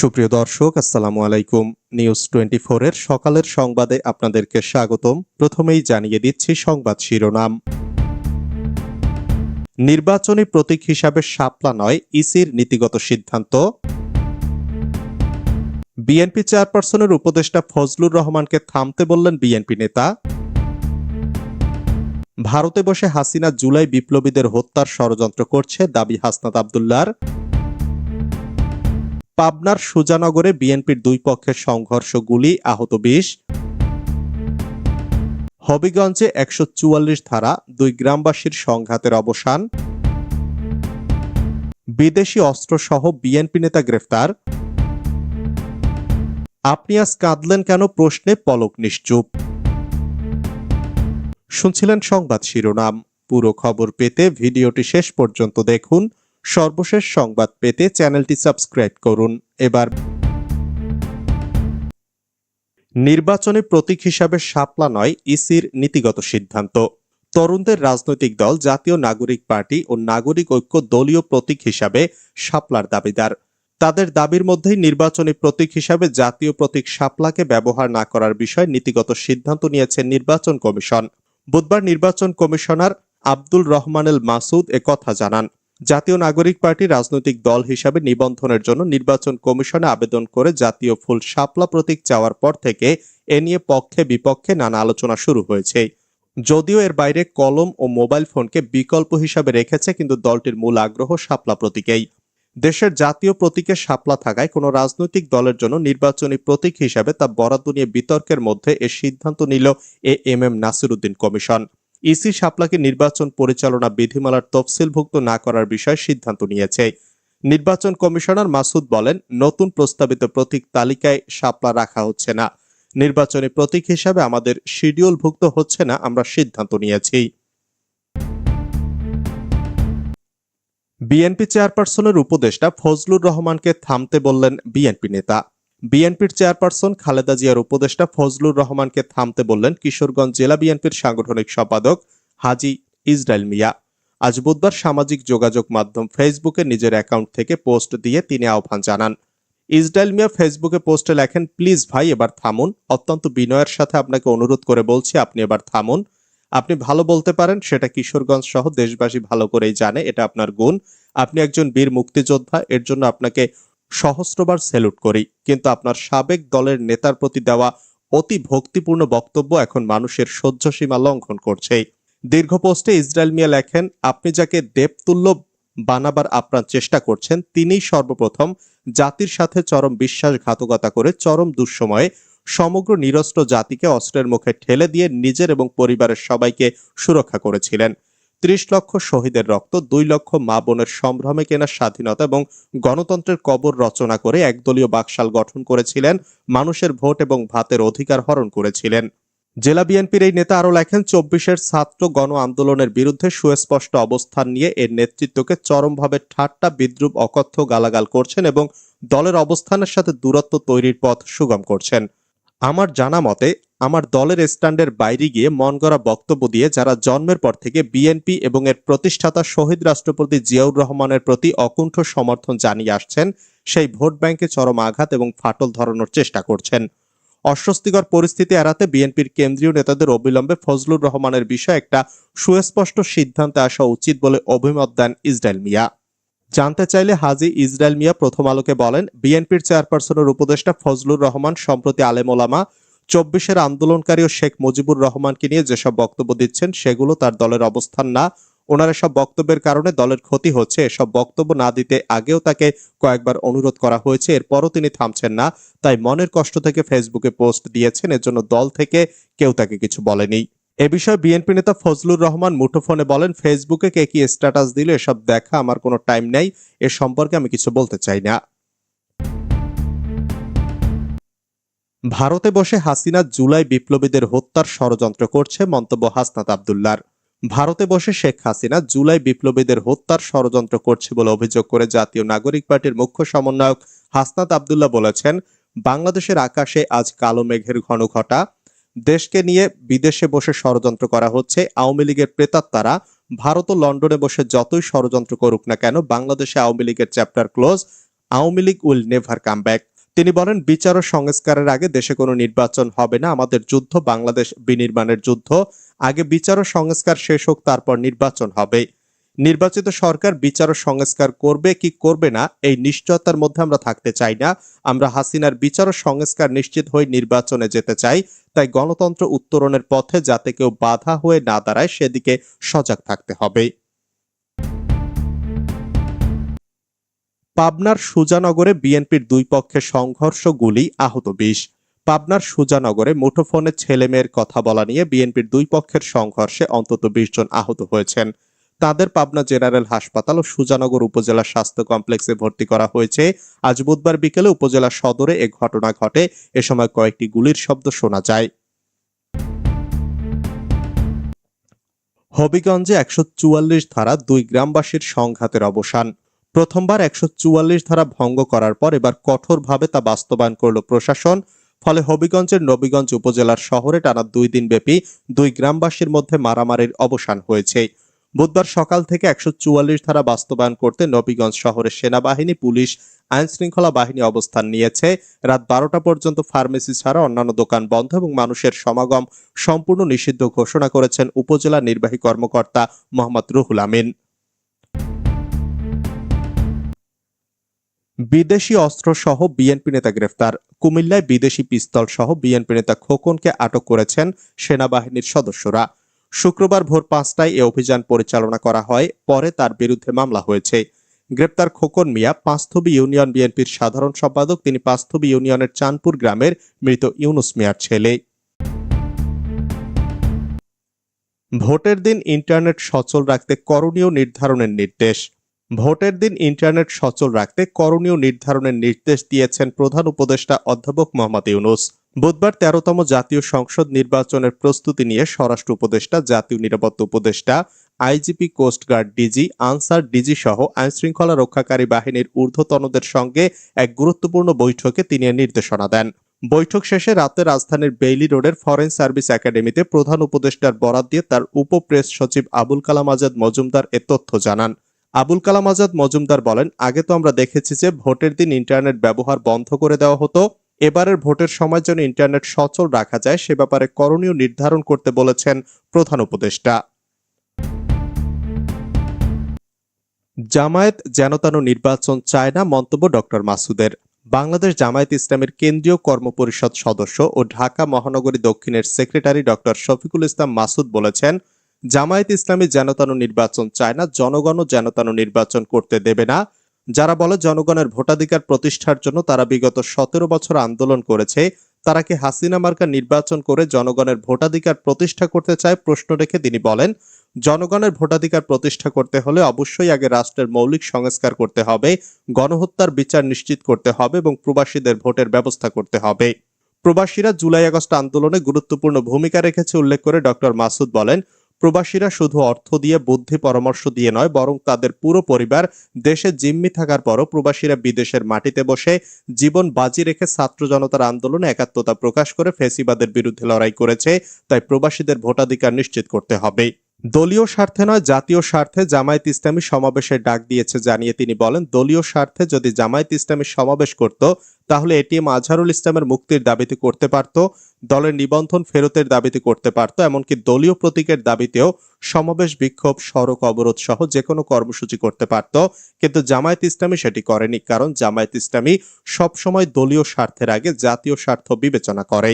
সুপ্রিয় দর্শক, আসসালামু আলাইকুম। নিউজ টোয়েন্টি এর সকালের সংবাদে আপনাদেরকে স্বাগতম। প্রথমেই জানিয়ে দিচ্ছি সংবাদ শিরোনাম। নির্বাচনী প্রতীক হিসাবে শাপলা নয়, ইসির নীতিগত সিদ্ধান্ত। বিএনপি চেয়ারপারসনের উপদেষ্টা ফজলুর রহমানকে থামতে বললেন বিএনপি নেতা। ভারতে বসে হাসিনা জুলাই বিপ্লবীদের হত্যার ষড়যন্ত্র করছে দাবি হাসনাত আবদুল্লার। পাবনার সুজানগরে বিএনপির দুই পক্ষের সংঘর্ষ গুলি আহত বিশ। হবিগঞ্জে একশো চুয়াল্লিশ ধারা দুই গ্রামবাসীর সংঘাতের অবসান। বিদেশি অস্ত্রসহ বিএনপি নেতা গ্রেফতার। আপনি আজ কাঁদলেন কেন? প্রশ্নে পলক নিশ্চুপ। শুনছিলেন সংবাদ শিরোনাম। পুরো খবর পেতে ভিডিওটি শেষ পর্যন্ত দেখুন। সর্বশেষ সংবাদ পেতে চ্যানেলটি সাবস্ক্রাইব করুন। এবার নির্বাচনী প্রতীক হিসাবে শাপলা নয় ইসির নীতিগত সিদ্ধান্ত। তরুণদের রাজনৈতিক দল, জাতীয় নাগরিক পার্টি ও নাগরিক ঐক্য দলীয় প্রতীক হিসাবে শাপলার দাবিদার। তাদের দাবির মধ্যেই নির্বাচনী প্রতীক হিসাবে জাতীয় প্রতীক শাপলাকে ব্যবহার না করার বিষয়ে নীতিগত সিদ্ধান্ত নিয়েছে নির্বাচন কমিশন। বুধবার নির্বাচন কমিশনার আব্দুল রহমানেল মাসুদ কথা জানান। জাতীয় নাগরিক পার্টি রাজনৈতিক দল হিসাবে নিবন্ধনের জন্য নির্বাচন কমিশনে আবেদন করে জাতীয় ফুল শাপলা প্রতীক চাওয়ার পর থেকে এ নিয়ে পক্ষে বিপক্ষে নানা আলোচনা শুরু হয়েছে। যদিও এর বাইরে কলম ও মোবাইল ফোনকে বিকল্প হিসাবে রেখেছে, কিন্তু দলটির মূল আগ্রহ শাপলা প্রতীকেই। দেশের জাতীয় প্রতীকে শাপলা থাকায় কোনো রাজনৈতিক দলের জন্য নির্বাচনী প্রতীক হিসাবে তা বরাদ্দ নিয়ে বিতর্কের মধ্যে এ সিদ্ধান্ত নিল A M M Nasiruddin commission. EC শাপলাকে নির্বাচন পরিচালনা বিধিমালার তফসিলভুক্ত না করার বিষয়ে সিদ্ধান্ত নিয়েছে। নির্বাচন কমিশনার মাসুদ বলেন, নতুন প্রস্তাবিত প্রতীক তালিকায় শাপলা রাখা হচ্ছে না। নির্বাচনী প্রতীক হিসাবে আমাদের শিডিউলভুক্ত হচ্ছে না, আমরা সিদ্ধান্ত নিয়েছি। বিএনপি চেয়ারপারসনের উপদেষ্টা ফজলুর রহমানকে থামতে বললেন বিএনপি নেতা। বিএনপির চেয়ারপারসন খালেদা জিয়ার উপদেষ্টা ফজলুর রহমানকে থামতে বললেন কিশোরগঞ্জ জেলা বিএনপির সাংগঠনিক সম্পাদক হাজি ইসরায়েল মিয়া। আজ বুধবার সামাজিক যোগাযোগ মাধ্যম ফেসবুকে নিজের অ্যাকাউন্ট থেকে পোস্ট দিয়ে তিনি আহ্বান জানান। ইসরায়েল মিয়া ফেসবুকে পোস্টে লেখেন, প্লিজ ভাই, এবার থামুন। অত্যন্ত বিনয়ের সাথে আপনাকে অনুরোধ করে বলছি, আপনি এবার থামুন। আপনি ভালো বলতে পারেন, সেটা কিশোরগঞ্জ সহ দেশবাসী ভালো করেই জানে, এটা আপনার গুণ। আপনি একজন বীর মুক্তিযোদ্ধা, এর জন্য আপনাকে সহস্রবার স্যালুট করি, কিন্তু আপনার সাবেক দলের নেতার প্রতি দেওয়া অতি ভক্তিপূর্ণ বক্তব্য এখন মানুষের সহ্য সীমা লঙ্ঘন করছে। দীর্ঘ পোস্টে ইসরায়েল মিয়া লেখেন, আপনি যাকে দেবতুল্য বানাবার আপনার চেষ্টা করছেন, তিনিই সর্বপ্রথম জাতির সাথে চরম বিশ্বাসঘাতকতা করে চরম দুঃসময়ে সমগ্র নিরস্ত্র জাতিকে অস্ত্রের মুখে ঠেলে দিয়ে নিজের এবং পরিবারের সবাইকে সুরক্ষা করেছিলেন। ত্রিশ লক্ষ শহীদের রক্ত, দুই লক্ষ মা বোনের সম্ভ্রমে কেনা স্বাধীনতা এবং গণতন্ত্রের কবর রচনা করে একদলীয় বাকশাল গঠন করেছিলেন, মানুষের ভোট এবং ভাতের অধিকার হরণ করেছিলেন। জেলা বিএনপির এই নেতা আরও লেখেন, চব্বিশের ছাত্র গণ আন্দোলনের বিরুদ্ধে সুস্পষ্ট অবস্থান নিয়ে এর নেতৃত্বকে চরমভাবে ঠাট্টা, বিদ্রুপ, অকথ্য গালাগাল করছেন এবং দলের অবস্থানের সাথে দূরত্ব তৈরির পথ সুগম করছেন। আমার জানা মতে, আমার দলের স্ট্যান্ডের বাইরে গিয়ে মন গড়া বক্তব্য দিয়ে যারা জন্মের পর থেকে বিএনপি এবং এর প্রতিষ্ঠাতা শহীদ রাষ্ট্রপতি জিয়াউর রহমানের প্রতি অকুণ্ঠ সমর্থন জানিয়ে আসছেন, সেই ভোট ব্যাংকে চরম আঘাত এবং ফাটল ধরানোর চেষ্টা করছেন। অস্বস্তিকর পরিস্থিতি এড়াতে বিএনপির কেন্দ্রীয় নেতাদের অবিলম্বে ফজলুর রহমানের বিষয়ে একটা সুস্পষ্ট সিদ্ধান্তে আসা উচিত বলে অভিমত দেন ইসরায়েল মিয়া। জানতে চাইলে হাজি ইসরায়েল মিয়া প্রথম আলোকে বলেন, বিএনপির চেয়ারপারসনের উপদেষ্টা ফজলুর রহমান সম্প্রতি আলেমোলামা চব্বিশের আন্দোলনকারী ও শেখ মুজিবুর রহমানকে নিয়ে যেসব বক্তব্য দিচ্ছেন, সেগুলো তার দলের অবস্থান না। ওনার এসব বক্তব্যের কারণে দলের ক্ষতি হচ্ছে। এসব বক্তব্য না দিতে আগেও তাকে কয়েকবার অনুরোধ করা হয়েছে, এরপরও তিনি থামছেন না। তাই মনের কষ্ট থেকে ফেসবুকে পোস্ট দিয়েছেন, এজন্য দল থেকে কেউ তাকে কিছু বলেনি। এ বিষয়ে বিএনপি নেতা ফজলুর রহমান মুঠোফোনে বলেন, ফেসবুকে কে কি স্ট্যাটাস দিল, এসব দেখা আমার কোনো টাইম নেই। এ সম্পর্কে আমি কিছু বলতে চাই না। ভারতে বসে হাসিনা জুলাই বিপ্লবীদের হত্যার ষড়যন্ত্র করছে মন্তব্য হাসনাত আবদুল্লার। ভারতে বসে শেখ হাসিনা জুলাই বিপ্লবীদের হত্যার ষড়যন্ত্র করছে বলে অভিযোগ করে জাতীয় নাগরিক পার্টির মুখ্য সমন্বয়ক হাসনাত আবদুল্লাহ বলেছেন, বাংলাদেশের আকাশে আজ কালো মেঘের ঘন ঘটা দেশকে নিয়ে বিদেশে বসে ষড়যন্ত্র করা হচ্ছে। আওয়ামী লীগের প্রেতাত্মারা ভারত ও লন্ডনে বসে যতই ষড়যন্ত্র করুক না কেন, বাংলাদেশে আওয়ামী লীগের chapter close, Awami league will never come back. তিনি বলেন, বিচার ও সংস্কারের আগে দেশে কোনো নির্বাচন হবে না, আমাদের যুদ্ধ বাংলাদেশ বিনির্মাণের যুদ্ধ। আগে বিচার ও সংস্কার শেষ হোক, তারপর নির্বাচন হবে। নির্বাচিত সরকার বিচার ও সংস্কার করবে কি করবে না, এই নিশ্চয়তার মধ্যে আমরা থাকতে চাই না। আমরা হাসিনার বিচার ও সংস্কার নিশ্চিত হয়ে নির্বাচনে যেতে চাই। তাই গণতন্ত্র উত্তরণের পথে যাতে কেউ বাধা হয়ে না দাঁড়ায়, সেদিকে সজাগ থাকতে হবে। পাবনার সুজানগরে বিএনপির দুই পক্ষের সংঘর্ষ গুলি আহত বিশ পাবনার সুজানগরে মুঠোফোনে ছেলে মেয়ের কথা বলা নিয়ে বিএনপির দুই পক্ষের সংঘর্ষে অন্তত বিশ জন আহত হয়েছেন। তাদের পাবনা জেনারেল হাসপাতাল ও সুজানগর উপজেলা স্বাস্থ্য কমপ্লেক্সে ভর্তি করা হয়েছে। আজ বুধবার বিকেলে উপজেলা সদরে এ ঘটনা ঘটে। এ সময় কয়েকটি গুলির শব্দ শোনা যায়। হবিগঞ্জে একশো চুয়াল্লিশ ধারা দুই গ্রামবাসীর সংঘাতের অবসান। প্রথমবার একশো চুয়াল্লিশ ধারা ভঙ্গ করার পর এবার কঠোরভাবে তা বাস্তবায়ন করল প্রশাসন। ফলে হবিগঞ্জের নবীগঞ্জ উপজেলার শহরে টানা দুই দিন ব্যাপী দুই গ্রামবাসীর মধ্যে মারামারির অবসান হয়েছে। বুধবার সকাল থেকে একশো চুয়াল্লিশ ধারা বাস্তবায়ন করতে নবীগঞ্জ শহরের সেনাবাহিনী, পুলিশ আইন শৃঙ্খলা বাহিনী অবস্থান নিয়েছে। রাত বারোটা পর্যন্ত ফার্মেসি ছাড়া অন্যান্য দোকান বন্ধ এবং মানুষের সমাগম সম্পূর্ণ নিষিদ্ধ ঘোষণা করেছেন উপজেলা নির্বাহী কর্মকর্তা মোহাম্মদ রুহুল আমিন। বিদেশি অস্ত্র সহ বিএনপি নেতা গ্রেফতার। কুমিল্লায় বিদেশি পিস্তল সহ বিএনপি নেতা খোকনকে আটক করেছেন সেনাবাহিনীর সদস্যরা। শুক্রবার ভোর পাঁচটায় এ অভিযান পরিচালনা করা হয়, পরে তার বিরুদ্ধে মামলা হয়েছে। গ্রেপ্তার খোকন মিয়া, পাঁচথবি ইউনিয়ন বিএনপির সাধারণ সম্পাদক, তিনি পাঁচথবি ইউনিয়নের চাঁদপুর গ্রামের মৃত ইউনুস মিয়ার ছেলে। ভোটের দিন ইন্টারনেট সচল রাখতে করণীয় নির্ধারণের নির্দেশ। ভোটের দিন ইন্টারনেট সচল রাখতে করণীয় নির্ধারণের নির্দেশ দিয়েছেন প্রধান উপদেষ্টা অধ্যাপক মোহাম্মদ ইউনুস। বুধবার তেরোতম জাতীয় সংসদ নির্বাচনের প্রস্তুতি নিয়ে স্বরাষ্ট্র উপদেষ্টা, জাতীয় নিরাপত্তা উপদেষ্টা, IGP coastguard DG, Ansar DG সহ আইনশৃঙ্খলা রক্ষাকারী বাহিনীর ঊর্ধ্বতনদের সঙ্গে এক গুরুত্বপূর্ণ বৈঠকে তিনি নির্দেশনা দেন। বৈঠক শেষে রাতে রাজধানীর বেইলি রোডের ফরেন সার্ভিস একাডেমিতে প্রধান উপদেষ্টার বরাত দিয়ে তার উপ প্রেস সচিব আবুল কালাম আজাদ মজুমদার এ তথ্য জানান। আবুল কালাম আজাদ মজুমদার বলেন, আগে তো আমরা দেখেছি যে ভোটের দিন ইন্টারনেট ব্যবহার বন্ধ করে দেওয়া হতো। এবারের ভোটের সময় যেন ইন্টারনেট সচল রাখা যায়, সে ব্যাপারে করণীয় নির্ধারণ করতে বলেছেন প্রধান উপদেষ্টা। জামায়াত যেনতানো নির্বাচন চায় না, মন্তব্য ডক্টর মাসুদের। বাংলাদেশ জামায়াত ইসলামের কেন্দ্রীয় কর্মপরিষদ সদস্য ও ঢাকা মহানগরী দক্ষিণের সেক্রেটারি ডক্টর শফিকুল ইসলাম মাসুদ বলেছেন, জামায়াত ইসলামী যেনতানো নির্বাচন চায় না, জনগণও যেনতানো নির্বাচন করতে দেবে না যারা বলে জনগণের ভোটাধিকার প্রতিষ্ঠার জন্য তারা বিগত সতেরো বছর আন্দোলন করেছে, তারা কি হাসিনা মার্কা নির্বাচন করে জনগণের ভোটাধিকার প্রতিষ্ঠা করতে চায় প্রশ্ন রেখে তিনি বলেন, জনগণের ভোটাধিকার প্রতিষ্ঠা করতে হলে অবশ্যই আগে রাষ্ট্রের মৌলিক সংস্কার করতে হবে, গণহত্যার বিচার নিশ্চিত করতে হবে এবং প্রবাসীদের ভোটের ব্যবস্থা করতে হবে। প্রবাসীরা জুলাই আগস্ট আন্দোলনে গুরুত্বপূর্ণ ভূমিকা রেখেছে উল্লেখ করে ডক্টর মাসুদ বলেন প্রবাসীরা শুধু অর্থ দিয়ে, বুদ্ধি, পরামর্শ দিয়ে নয়, বরং তাদের পুরো পরিবার দেশে জিম্মি থাকার পরও প্রবাসীরা বিদেশের মাটিতে বসে জীবন বাজি রেখে ছাত্র জনতার আন্দোলনে একাত্মতা প্রকাশ করে ফেসিবাদের বিরুদ্ধে লড়াই করেছে। তাই প্রবাসীদের ভোটাধিকার নিশ্চিত করতে হবে। দলীয় স্বার্থে নয়, জাতীয় স্বার্থে জামায়াত ইসলামী সমাবেশের ডাক দিয়েছে জানিয়ে তিনি বলেন, দলীয় স্বার্থে যদি জামায়াত ইসলামী সমাবেশ করত, তাহলে এটিএম আজহারুল ইসলামের মুক্তির দাবিতে করতে পারত, দলের নিবন্ধন ফেরতের দাবিতে করতে পারত, এমনকি দলীয় প্রতীকের দাবিতেও সমাবেশ, বিক্ষোভ, সড়ক অবরোধ সহ যে কোনো কর্মসূচি করতে পারত, কিন্তু জামায়াত ইসলামী সেটি করেনি, কারণ জামায়াত ইসলামী সবসময় দলীয় স্বার্থের আগে জাতীয় স্বার্থ বিবেচনা করে